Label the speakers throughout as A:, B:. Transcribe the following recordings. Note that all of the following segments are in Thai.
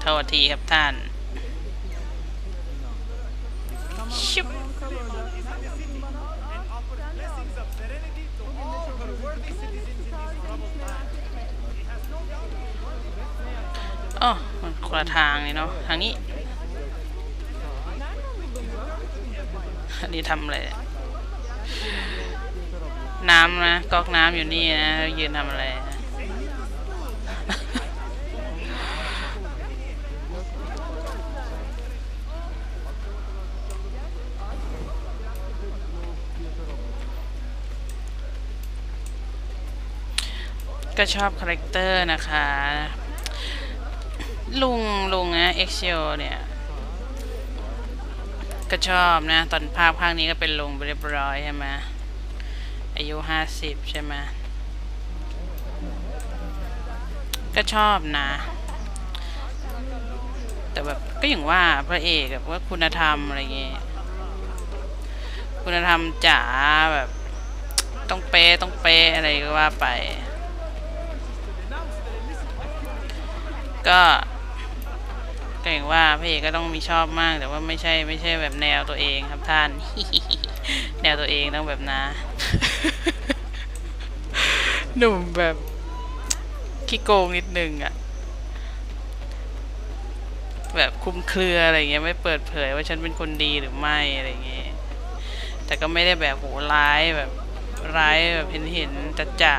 A: โทษทีครับท่านชุบอ๋อมันคนละทางเลยเนาะ ทางนี้ อันนี้ทำอะไร น้ำนะ ก๊อกน้ำอยู่นี่นะ ยืนทำอะไร ก็ชอบคาแรคเตอร์นะคะ ลุงลุงนะเอ็กซิโอเนี่ย ก็ชอบนะ ตอนภาคภาคนี้ก็เป็นลุงไปเรียบร้อยใช่ไหมอายุห้าสิบใช่ไหมก็ชอบนะ แต่แบบก็อย่างว่าพระเอกแบบว่าคุณธรรมอะไรเงี้ยคุณธรรมจ๋าแบบต้องเป๊ะต้องเป๊ะอะไรก็ว่าไป ก็ก็อย่างว่าพระเอกก็ต้องมีชอบมากแต่ว่าไม่ใช่ไม่ใช่แบบแนวตัวเองครับท่าน แนวตัวเองต้องแบบนาหนุ่มแบบขี้โกงนิดนึงอะแบบคุมเครืออะไรเงี้ยไม่เปิดเผยว่าฉันเป็นคนดีหรือไม่อะไรเงี้ยแต่ก็ไม่ได้แบบโหร้ายแบบร้ายแบบเห็นเห็นๆจะจะ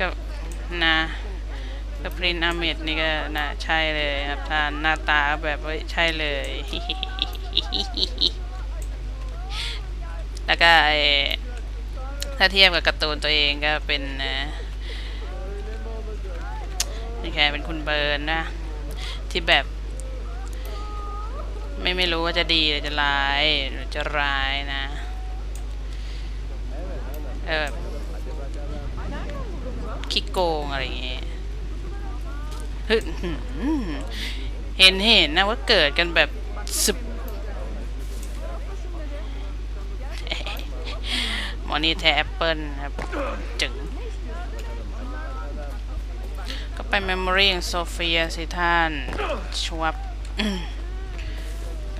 A: ก็ นะก็พรินอาเมดนี่ก็น่าใช่เลยครับท่านหน้าตาแบบว่าใช่เลย แล้วก็ถ้าเทียบกับการ์ตูนตัวเองก็เป็นนะนี่แค่เป็นคุณเบิร์นนะ ที่แบบ ไม่ไม่รู้ว่าจะดีหรือจะร้ายหรือจะร้ายนะ เออ ขี้โกงอะไรอย่างเงี้ยเห็นเห็นนะว่าเกิดกันแบบสุบมอนี่แทแอปเปิลครับจึงก็ไป Memory ของโซเฟียสิท่านชวบ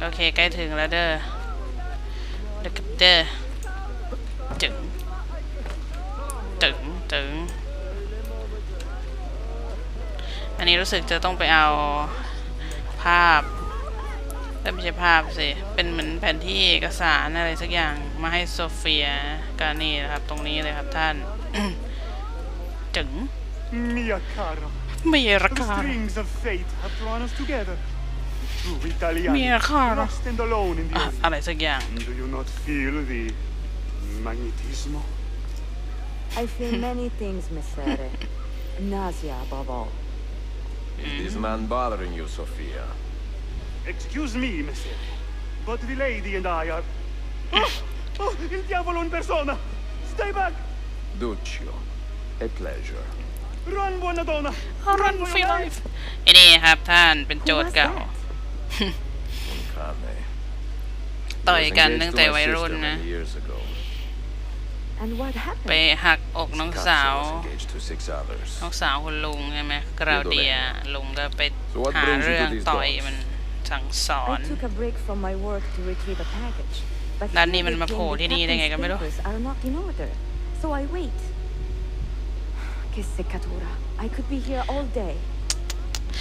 A: โอเค ใกล้ถึงแล้วเด้อเดอเด้อจึงตึงตึงอั นนี้รู้สึกจะต้องไปเอาภาพเอ้ยไม่ใช่ภาพสิ เป็นเหมือนแผนที่เอกสารอะไรสักอย่างมาให้โซเฟียกานี่นะครับ ตรงนี้เลยครับท่านจึง
B: Mia cara,
A: ไม่รัก
B: the
A: คา
B: strings of fate have drawn us together. Two Italiani,
A: Mia cara.
B: lost and alone in the
A: อะ
B: ocean.
A: อะไรสักอย่าง
B: Do you not feel the magnetismo?
C: I feel many things, Messere. Nausea above all.
D: Is this man bothering you, Sophia?
B: Excuse me, Messere, but the lady and I are... Oh, oh, il diavolo in persona! Stay back!
D: Duccio, a pleasure.
B: Run, buona donna!
A: รันฟรีไลฟ์ไอ้นี่ครับท่านเป็นโจ
C: Who
A: ทย์
C: was
A: เก่า
C: that?
D: Carne.
A: ต่อยกัน
D: Was
A: ตั้ง
D: engaged
A: แต่
D: to my
A: วัยรุ่น
D: sister
A: นะ ไป
C: happened?
A: หักอกน้องสาว
D: Cazzo was engaged to six others.
A: น้องสาวคุณลุงใช่ไหมกราวเดียลุงก็ไป
D: So what
A: หา
D: brings you to
A: เรื่อง
D: these
A: ต่อย
D: dogs?
A: มันสั่งสอน
C: I took a break from my work to retrieve a package. But
A: ด้าน
C: here
A: นี้มัน
C: they
A: มาโผล่
C: claim the
A: ที่นี่ได้ไงก็
C: captain's
A: ไม่รู้
C: papers are not in order. So I wait. Che seccatura. I could be here all day.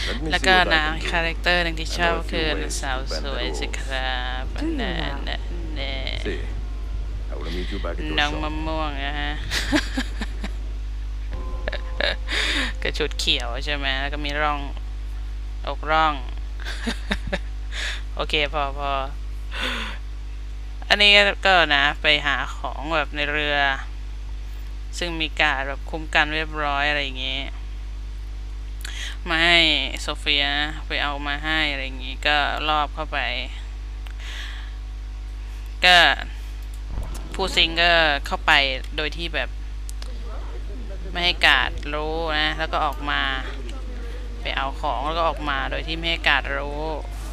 D: Let me
A: แล้ว
D: see
A: ก็
D: what I
A: นะ
D: can do.
A: คาแรคเตอร์หนึ่งที่ชอบ
D: I know a few
A: คือ
D: ways
A: สาว
D: to bend
A: ส
D: the
A: วยสิ
D: rules.
A: ครับ
C: Do you
A: แน่
C: now?
A: แน่แน่ น้องมะม่วงนะฮะกระชุดเขียวใช่ไหมแล้วก็มีร่องอกร่อง โอเคพอพออันนี้ก็นะไปหาของแบบในเรือ ซึ่งมีการดแบบคุ้มกันเรียบร้อยอะไรอย่างเงี้ยมาให้โซเฟียไปเอามาให้อะไรอย่างงี้ก็รอบเข้าไป ก็ ผู้ซิงก็เข้าไปโดยที่แบบ ไม่ให้กาดรู้นะ แล้วก็ออกมา ไปเอาของแล้วก็ออกมาโดยที่ไม่ให้กาดรู้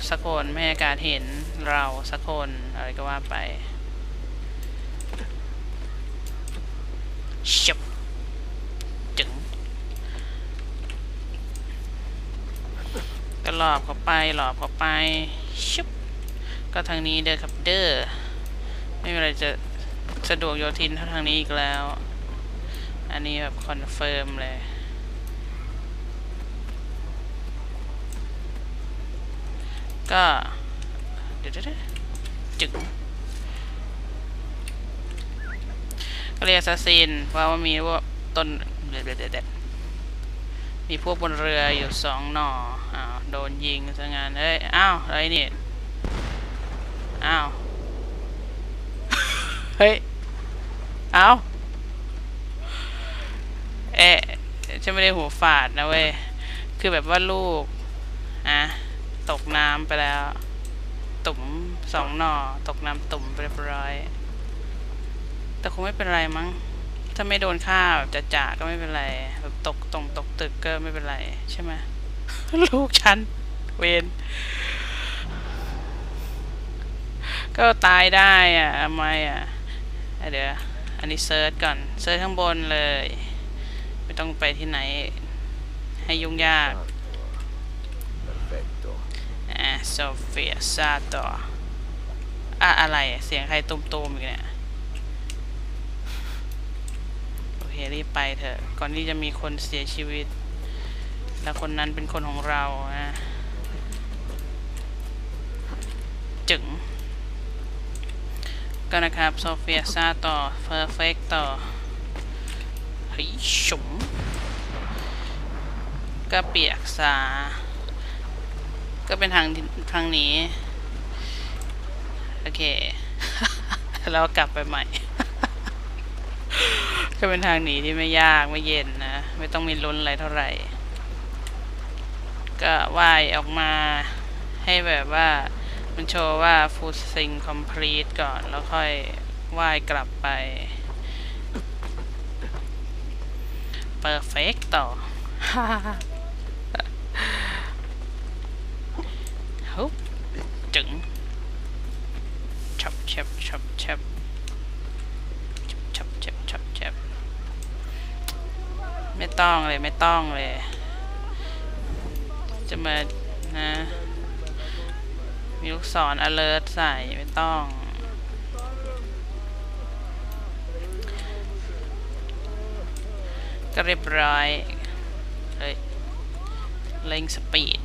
A: สักคนไม่ให้กาดเห็นเราสักคนอะไรก็ว่าไปชิบจึงก็หลอบเขาไปหลอบเขาไปชิบก็ทางนี้เด้อครับเด้อไม่มีอะไรจะ สะดวกโยทินท่าทางนี้อีกแล้ว อันนี้แบบคอนเฟิร์มเลย ก็ เดี๋ยวๆจึงก็เรียกซาซินเพราะว่ามีว่าต้นเด็ดเด็ดมีพวกบนเรืออยู่สองหน่อ อ้าว โดนยิงซะงานเอ้ย อ้าว อะไรนี่ อ้าว เฮ้ย เอ้าเอ๊ะฉันไม่ได้หูฝาดนะเว้ย คือแบบว่าลูก อะ ตกน้ำไปแล้ว ตุ่มสองหน่อ ตกน้ำตุ่มไปเรียบร้อย แต่คงไม่เป็นไรมั้ง ถ้าไม่โดนฆ่าแบบจะจ่าก็ไม่เป็นไร แบบตกตรงตกตึกก็ไม่เป็นไรใช่ไหมลูกฉัน เวนก็ตายได้อะทำไมอะอะ เดี๋ยวอันนี้เซิร์ชก่อนเซิร์ชข้างบนเลย ไม่ต้องไปที่ไหน ให้ยุ่งยาก
D: Perfetto.
A: อะโซเฟียซาต่ออะอะไรอะเสียงใครตุมๆอีกเนี่ยโอเครีบไปเถอะก่อนที่จะมีคนเสียชีวิต และคนนั้นเป็นคนของเรานะ ก็นะครับโซเฟียซาต่อเพอร์เฟกต่อเฮ้ยฉุมก็เปียกสาก็เป็นทางที่ทางนี้ โอเค แล้วกลับไปใหม่ ก็เป็นทางหนีที่ไม่ยากไม่เย็นนะ ไม่ต้องมีลุ้นอะไรเท่าไหร่ ก็ว่ายออกมาให้แบบว่า มันโชว์ว่า full sync complete ก่อน แล้วค่อยว่ายกลับไป perfect ต่อฮึบจึงชับชับชับชับชับชับชับชับไม่ต้องเลย ไม่ต้องเลย จะมานะ มีลูกศร alert ใส่ไม่ต้อง ก็เรียบร้อยเฮ้ยเร่งสปีด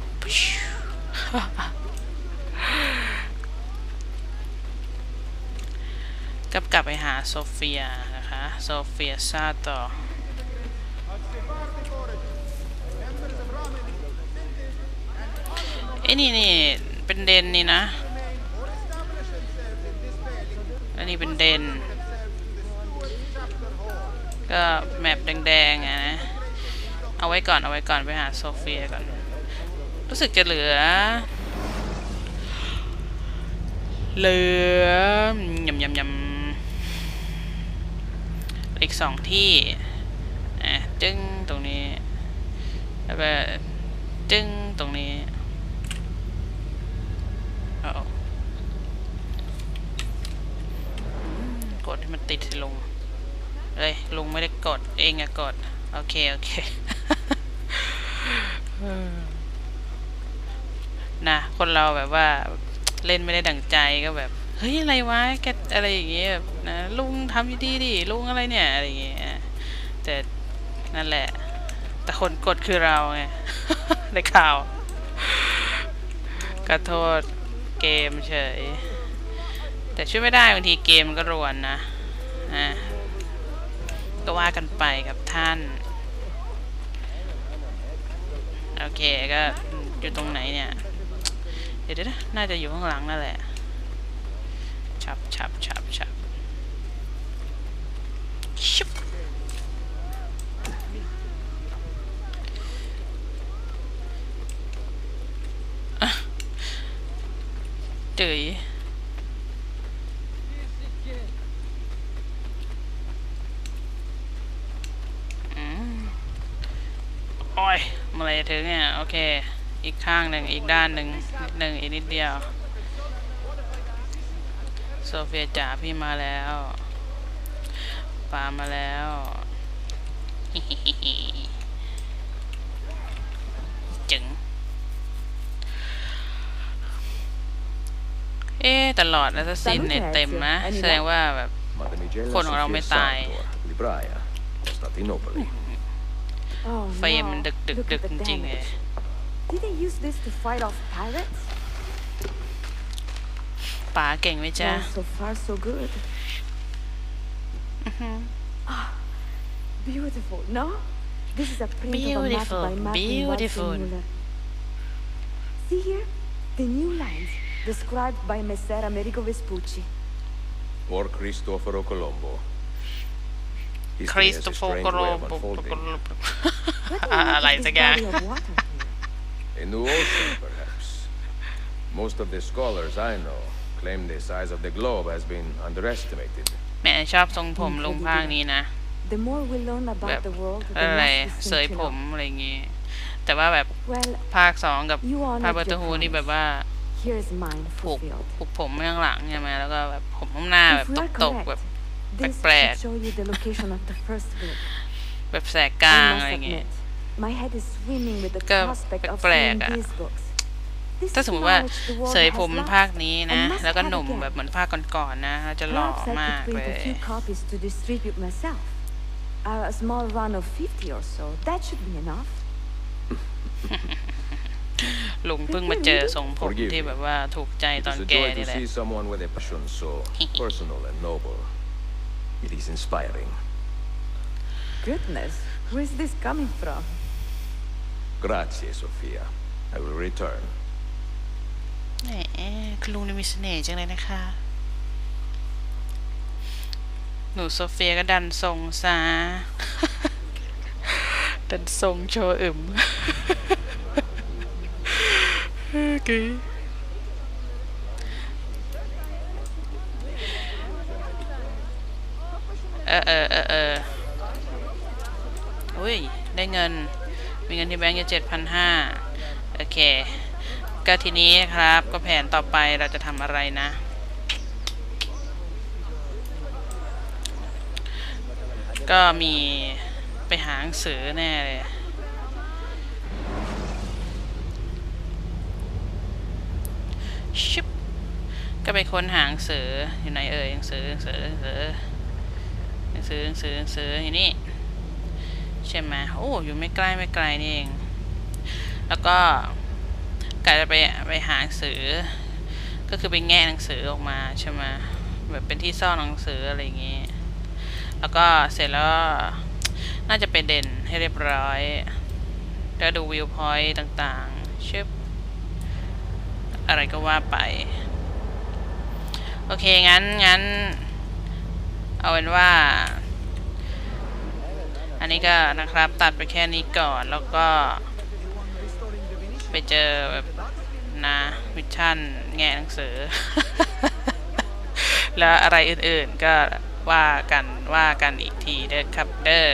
A: กลับกลับไปหาโซเฟียนะคะ โซเฟียซาต่อไอ้นี่นี่ เป็นเดนนี่นะ อันนี้เป็นเดน ก็แมปแดงๆอะนะ เอาไว้ก่อน เอาไว้ก่อน ไปหาโซเฟียก่อน รู้สึกจะเหลือ เหลือยำยำยำอีกสองที่อะจึ้งตรงนี้ แล้วก็จึ้งตรงนี้เอากดให้ มันติดลุงเฮ้ยลุงไม่ได้กดเองอะกด โอเค โอเคนะคนเราแบบว่าเล่นไม่ได้ดั่งใจก็แบบ เฮ้ย อะไรวะแกอะไรอย่างเงี้ยแบบนะลุงทำดีดิลุงอะไรเนี่ย อะไรอย่างเงี้ยแต่นั่นแหละ แต่คนกดคือเราไงในข่าวก็โทษเกมเฉย แต่ช่วยไม่ได้บางทีเกมมันก็รวนนะ อะก็ว่ากันไปกับท่าน โอเคก็อยู่ตรงไหนเนี่ย เดี๋ยวนะน่าจะอยู่ข้างหลังนั่นแหละชับชับชับชับชุบอะเจ๋ย โอ้ยมาเลยถึงเนี่ย โอเค อีกข้างหนึ่งอีกด้านหนึ่งหนึ่งอีกนิดเดียว โซเฟียจ๋าพี่มาแล้วปามาแล้วจึงเอ๊ตลอดนะซัสซินเนี่ยเต็มนะ แสดงว่าแบบ
D: ค
A: นข
D: อ
A: งเรา
D: ไม่ตาย
C: Oh
A: ไฟมัน
C: no.
A: ดึกดึก
C: Look
A: ดึ
C: at
A: ก
C: the
A: จริงๆเลย
C: damage. Did they use this to fight off pirates?
A: ป๋าเก่งไหมจ๊ะ
C: Well, so far so good. Ah, beautiful, no? This is a print of a map
A: Beautiful,
C: by Martin
A: beautiful.
C: Waldseemüller. See here? The new lines, described by Messer Amerigo Vespucci.
D: Or Cristoforo Colombo. History has a
A: คริสโตโฟ
D: strange
A: โกโร
D: way of
A: โปโก
D: unfolding.
A: โร
C: What do you
A: อะไร
C: make of
A: สัก
C: this
A: อย่าง
C: body of water here?
D: A new ocean, perhaps. Most of the scholars I know claim the size of the globe has been underestimated.
A: แหม่ชอบทรงผมลุงภาคนี้นะ
C: The more we learn
A: แบบ
C: about the world, the
A: อะไร
C: less we
A: เสย
C: seem
A: ผ
C: to
A: ม
C: know.
A: อะไรอย่างงี้ แต่ว่าแบบ
C: Well,
A: ภาคสองกับ
C: you
A: ภาค
C: honored
A: เบอร์ต
C: your
A: ฮูนี่
C: promise.
A: แบบว่า
C: Here's mine
A: ผูก
C: fulfilled.
A: ผูกผมข้างหลังใช่ไหมแล้วก็แบบผมข้างหน้าแบบ
C: If we
A: ต
C: are
A: กตกๆแบบ
C: correct, this
A: backflap.
C: should show you the location of the first book.
A: แบบแสกกลาง
C: I
A: อะไร
C: must
A: เงี้ย
C: admit, my head is swimming with the
A: ก็
C: prospect of
A: แปลก
C: seeing
A: ๆอะ
C: these books. This
A: ถ้า
C: is
A: สมมติว่า
C: knowledge the world
A: เสย
C: has
A: ผม
C: lost
A: ภาคนี้นะ
C: and must
A: แล้วก็
C: have
A: หนุ่ม
C: again.
A: แบบเหมือนภาคก่อนๆนะจะหล่อ
C: Perhaps I
A: มาก
C: could
A: เล
C: print a
A: ย
C: few copies to distribute myself. A small run of 50 or so, that should be enough.
A: ลุงเพิ่งมาเจอทรงผม
D: Forgive
A: ที่
D: me.
A: แบบว่าถูกใจ
D: It
A: ตอน
D: is a
A: แก่
D: joy
A: นี่
D: to
A: แหละ
D: It is inspiring.
C: Goodness, where's this coming from?
D: Grazie, Sofia. I will return.
A: แหมคุณลุงนี่มีเสน่ห์จังเลยนะคะ หนูโซเฟียก็ดันทรงซะ ดันทรงโชว์อึมโอเออเออเออเอออุ้ย ได้เงิน มีเงินที่แบงก์อยู่เจ็ดพันห้าโอเค ก็ทีนี้ครับ ก็แผนต่อไปเราจะทำอะไรนะ ก็มีไปหาหนังสือแน่เลยชิปก็ไปค้นหาหนังสืออยู่ไหนเอ่ยหนังสือหนังสือหนังสือ หนังสือหนังสือหนังสืออยู่นี่ใช่ไหมโอ้อยู่ไม่ใกล้ไม่ไกลนี่เอง แล้วก็กะจะไปไปหาหนังสือ ก็คือไปแงะหนังสือออกมาใช่ไหมแบบเป็นที่ซ่อนหนังสืออะไรอย่างงี้ แล้วก็เสร็จแล้วน่าจะไปเด่นให้เรียบร้อยแล้วดูวิวพอยต์ต่างๆชิบอะไรก็ว่าไป โอเค งั้นงั้น เอาเป็นว่า อันนี้ก็นะครับตัดไปแค่นี้ก่อนแล้วก็ ไปเจอแบบนะมิชชั่นแง่หนังสือ แล้วอะไรอื่นๆก็ว่ากันว่ากันอีกทีเด้อครับเด้อ